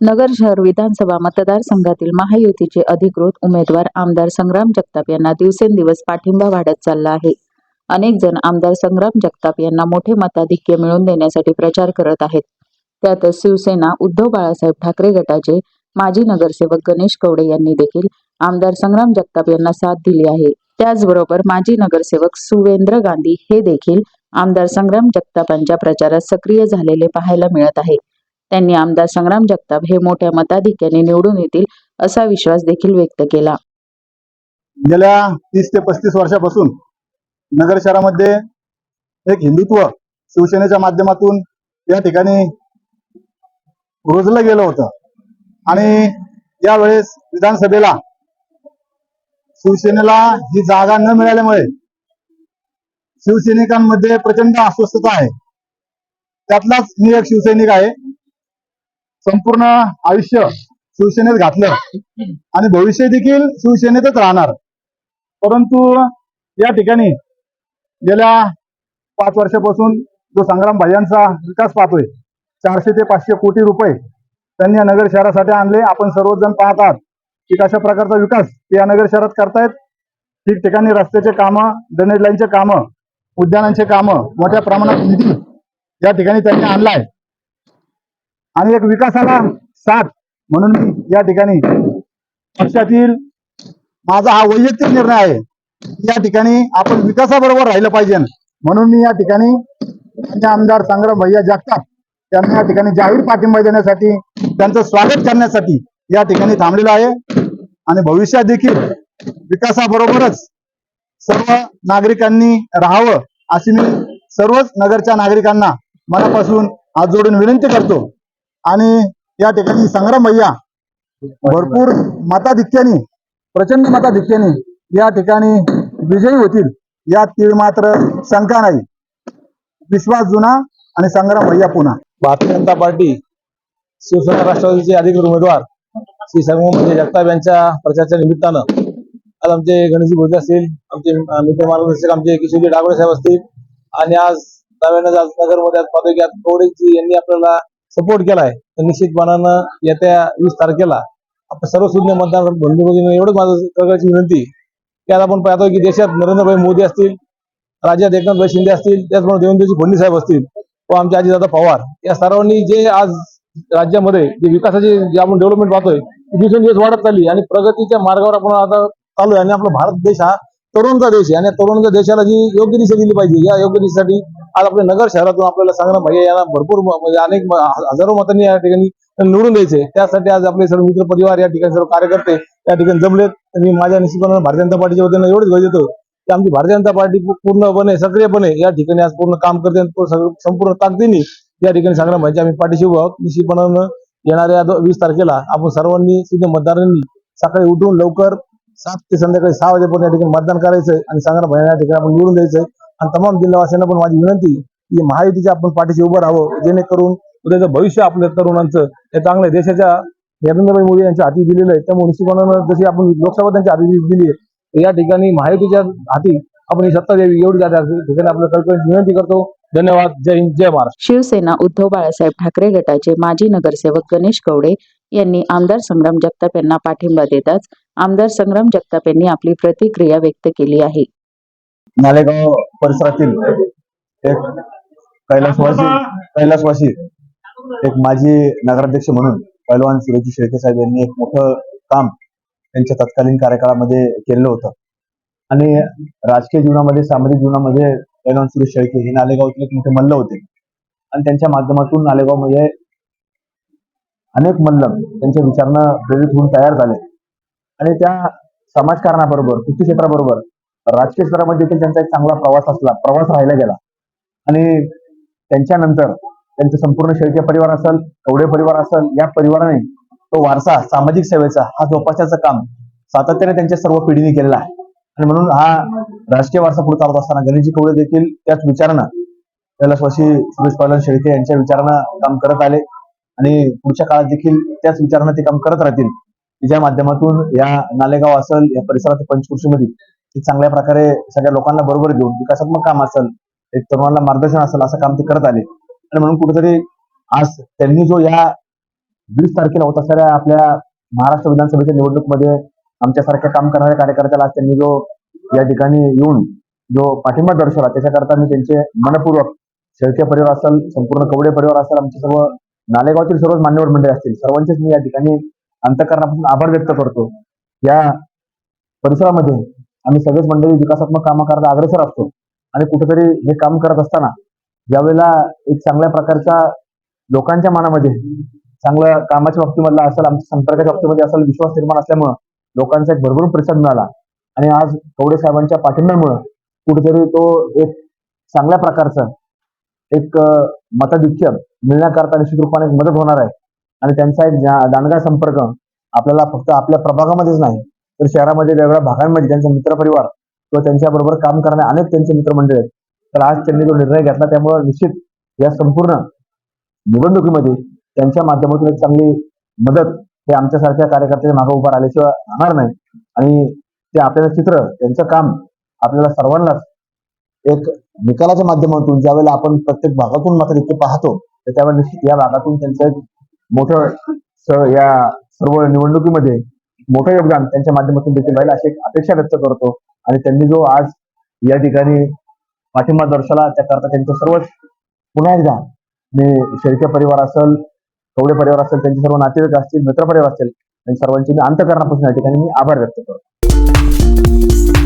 नगर शहर विधानसभा मतदारसंघातील महायुतीचे अधिकृत उमेदवार आमदार संग्राम जगताप यांना दिवसेंदिवस पाठिंबा वाढत चालला आहे. अनेक जण आमदार संग्राम जगताप यांना मोठे मताधिक्य मिळवून देण्यासाठी प्रचार करत आहेत. त्यातच शिवसेना उद्धव बाळासाहेब ठाकरे गटाचे माजी नगरसेवक गणेश कवडे यांनी देखील आमदार संग्राम जगताप यांना साथ दिली आहे. त्याचबरोबर माजी नगरसेवक सुवेंद्र गांधी हे देखील आमदार संग्राम जगतापांच्या प्रचारात सक्रिय झालेले पाहायला मिळत आहे. त्यांनी आमदार संग्राम जगताप हे मोठ्या मताधिक्याने निवडून येतील असा विश्वास देखील व्यक्त केला. गेल्या तीस ते पस्तीस वर्षापासून नगर शहरामध्ये एक हिंदुत्व शिवसेनेच्या माध्यमातून या ठिकाणी रुजलं गेलं होतं. आणि यावेळेस विधानसभेला शिवसेनेला ही जागा न मिळाल्यामुळे शिवसैनिकांमध्ये प्रचंड अस्वस्थता आहे. त्यातलाच मी एक शिवसैनिक आहे. संपूर्ण आयुष्य शिवसेनेत घातलं. आणि भविष्य देखील शिवसेनेतच राहणार. परंतु या ठिकाणी गेल्या पाच वर्षापासून जो संग्राम भाईयांचा विकास पाहतोय चारशे ते पाचशे कोटी रुपये त्यांनी या नगर शहरासाठी आणले. आपण सर्वजण पाहत आहात की कशा प्रकारचा विकास ते या नगर शहरात करतायत. ठिकठिकाणी रस्त्याचे कामं ड्रेनेज लाईनचे कामं उद्यानांचे कामं मोठ्या प्रमाणात निधी या ठिकाणी त्यांनी आणलाय. आणि एक विकासाला साथ म्हणून मी या ठिकाणी पक्षातील माझा हा वैयक्तिक निर्णय आहे. या ठिकाणी आपण विकासाबरोबर राहिलं पाहिजे म्हणून मी या ठिकाणी आमदार संग्राम भैया जगताप त्यांना या ठिकाणी जाहीर पाठिंबा देण्यासाठी त्यांचं स्वागत करण्यासाठी या ठिकाणी थांबलेलो आहे. आणि भविष्यात देखील विकासाबरोबरच सर्व नागरिकांनी राहावं अशी मी सर्वच नगरच्या नागरिकांना मनापासून हात जोडून विनंती करतो. आणि या ठिकाणी संग्राम भैया भरपूर मताधिक्याने प्रचंड मताधिक्याने या ठिकाणी विजयी होतील. यात तीळ मात्र शंका नाही. विश्वास जुना आणि संग्राम भैया पुन्हा. भारतीय जनता पार्टी शिवसेना राष्ट्रवादीचे अधिकृत उमेदवार श्री संगम म्हणजे जगताप यांच्या प्रचाराच्या निमित्तानं आज आमचे गणेशजी भोजे असतील आमचे मित्र मार्गदर्शक आमचे किशोरजी डागोळे साहेब असतील. आणि आज नव्यानं आज नगरमध्ये आज पाहतोय की आज कवडेजी यांनी आपल्याला सपोर्ट केलाय. तर निश्चितपणानं येत्या वीस तारखेला आपण सर्व सुज्ञ मतदार बंधू एवढंच माझं कळकळीची विनंती. की आता आपण पाहतो की देशात नरेंद्रभाई मोदी असतील राज्यात एकनाथभाई शिंदे असतील त्याचप्रमाणे देवेंद्रजी फडणवीस साहेब असतील व आमचे अजितदादा पवार. या सर्वांनी जे आज राज्यामध्ये जे विकासाची जे आपण डेव्हलपमेंट पाहतोय दिवसेंदिवस वाढत चालली आणि प्रगतीच्या मार्गावर आपण आता चालू आहे. आणि आपला भारत देश हा तरुणचा देश आहे आणि तरुणच्या देशाला जी योग्य दिशा दिली पाहिजे या योग्य दिशेसाठी आज आपल्या नगर शहरातून आपल्याला सांगणं म्हणजे पाहिजे यांना भरपूर म्हणजे अनेक हजारो मतांनी या ठिकाणी निवडून द्यायचे. त्यासाठी आज आपले सर्व मित्र परिवार या ठिकाणी सर्व कार्यकर्ते या ठिकाणी जमलेत. मी माझ्या निश्चितपणे भारतीय जनता पार्टीच्या वतीनं एवढंच गरज देतो की आमची भारतीय जनता पार्टी पूर्णपणे सक्रियपणे या ठिकाणी आज पूर्ण काम करते आणि संपूर्ण ताकदीने या ठिकाणी सांगणं पाहिजे आम्ही पाठीशी उभं आहोत निश्चितपणानं येणाऱ्या वीस तारखेला आपण सर्वांनी सिद्ध मतदारांनी सकाळी उठून लवकर सात ते संध्याकाळी सहा वाजेपर्यंत या ठिकाणी मतदान करायचंय आणि संग्राम भाई या ठिकाणी आपण निवडून द्यायचंय. आणि तमाम जिल्हावासियांना पण माझी विनंती की महायुतीच्या आपण पाठीशी उभं राहावं जेणेकरून उद्याचं भविष्य आपल्या तरुणांचं हे चांगलं आहे. देशाच्या नरेंद्रभाई मोदी यांच्या हाती दिलेलं आहे. त्यामुळे निश्चितपणानं जशी आपण लोकसभा त्यांच्या हाती दिली आहे तर या ठिकाणी महायुतीच्या हाती आपण ही सत्ता द्यावी एवढी ठिकाणी आपल्या कळकळीची विनंती करतो. धन्यवाद. जय हिंद जय महाराष्ट्र. शिवसेना उद्धव बाळासाहेब ठाकरे गटाचे माजी नगरसेवक गणेश कवडे यांनी आमदार संग्राम जगताप यांना पाठिंबा देताच आमदार संग्राम जगताप यांनी आपली प्रतिक्रिया व्यक्त केली आहे. नालेगाव परिसरातील एक कैलासवासी कैलासवासी एक माजी नगराध्यक्ष म्हणून पैलवान सुरेजी शेळके साहेब यांनी एक मोठं काम त्यांच्या तत्कालीन कार्यकाळामध्ये केलेलं होतं. आणि राजकीय जीवनामध्ये सामाजिक जीवनामध्ये सुरेश शेळके हे नालेगावचे एक मोठे मल्ल होते. आणि त्यांच्या माध्यमातून नालेगावमध्ये अनेक मल्ल त्यांच्या विचारानं प्रेरित होऊन तयार झाले. आणि त्या समाजकारणाबरोबर कृषी क्षेत्राबरोबर राजकीय क्षेत्रामध्ये देखील त्यांचा एक चांगला प्रवास असला प्रवास राहिला गेला. आणि त्यांच्यानंतर त्यांचं संपूर्ण शेळके परिवार असेल कवडे परिवार असेल या परिवाराने तो वारसा सामाजिक सेवेचा हा जोपासण्याचं काम सातत्याने त्यांच्या सर्व पिढीने केलेला आहे. आणि म्हणून हा राजकीय वारसा पुढे चालत असताना गणेशजी कवडे देखील त्याच विचारानं कैलासवासी सुरेश पालन शेळके यांच्या विचारानं काम करत आले. आणि पुढच्या काळात देखील त्याच विचारानं ते काम करत राहतील. तिच्या ज्या माध्यमातून या नालेगाव असेल या परिसरात पंचकृषीमध्ये ते चांगल्या प्रकारे सगळ्या लोकांना बरोबर घेऊन विकासात्मक काम असेल एक तरुणांना मार्गदर्शन असेल असं काम ते करत आले. आणि म्हणून कुठेतरी आज त्यांनी जो या वीस तारखेला होत असणाऱ्या आपल्या महाराष्ट्र विधानसभेच्या निवडणुकीमध्ये आमच्यासारख्या काम करणाऱ्या कार्यकर्त्याला आज त्यांनी जो या ठिकाणी येऊन जो पाठिंबा दर्शवला त्याच्याकरता मी त्यांचे मनपूर्वक शेळके परिवार असेल संपूर्ण कवडे परिवार असेल आमचे सर्व नालेगावतील सर्वच मान्यवर मंडळी असतील सर्वांचेच मी या ठिकाणी अंतकरणापासून आभार व्यक्त करतो. या परिसरामध्ये आम्ही सगळेच मंडळी विकासात्मक कामाकरता अग्रेसर असतो आणि कुठेतरी हे काम करत असताना ज्यावेळेला एक चांगल्या प्रकारचा लोकांच्या मनामध्ये चांगलं कामाच्या बाबतीमधला असेल आमच्या संपर्काच्या बाबतीमध्ये असेल विश्वास निर्माण असल्यामुळं लोकांचा एक भरभरून प्रतिसाद मिळाला आणि आज कवडे साहेबांच्या पाठिंब्यामुळं कुठेतरी तो एक चांगल्या प्रकारचं एक मताधिक्य मिळण्याकरता निश्चित रूपाने एक मदत होणार आहे. आणि त्यांचा एक दांडगा संपर्क आपल्याला फक्त आपल्या प्रभागामध्येच नाही तर शहरामध्ये वेगवेगळ्या भागांमध्ये त्यांचा मित्रपरिवार किंवा त्यांच्याबरोबर काम करणारे अनेक त्यांचे मित्रमंडळी आहेत. तर आज त्यांनी जो निर्णय घेतला त्यामुळे निश्चित या संपूर्ण निवडणुकीमध्ये त्यांच्या माध्यमातून एक चांगली मदत हे आमच्यासारख्या कार्यकर्त्याच्या मागे उभा राहिल्याशिवाय राहणार नाही. आणि ते आपल्याला चित्र त्यांचं काम आपल्याला सर्वांनाच एक निकालाच्या माध्यमातून ज्यावेळेला आपण प्रत्येक भागातून मात्र इथे पाहतो तर त्यावेळेला निश्चित या भागातून त्यांचं एक मोठं या सर्व निवडणुकीमध्ये मोठं योगदान त्यांच्या माध्यमातून देखील राहील अशी एक अपेक्षा व्यक्त करतो. आणि त्यांनी जो आज या ठिकाणी पाठिंबा दर्शवला त्याकरता त्यांचं सर्वच पुन्हा एकदा मी शेळके परिवार असेल थोडे परिवार असेल त्यांचे सर्व नातेवाईक असतील मित्रपरिवार असतील आणि सर्वांचे मी अंतकरणापासून या ठिकाणी मी आभार व्यक्त करतो.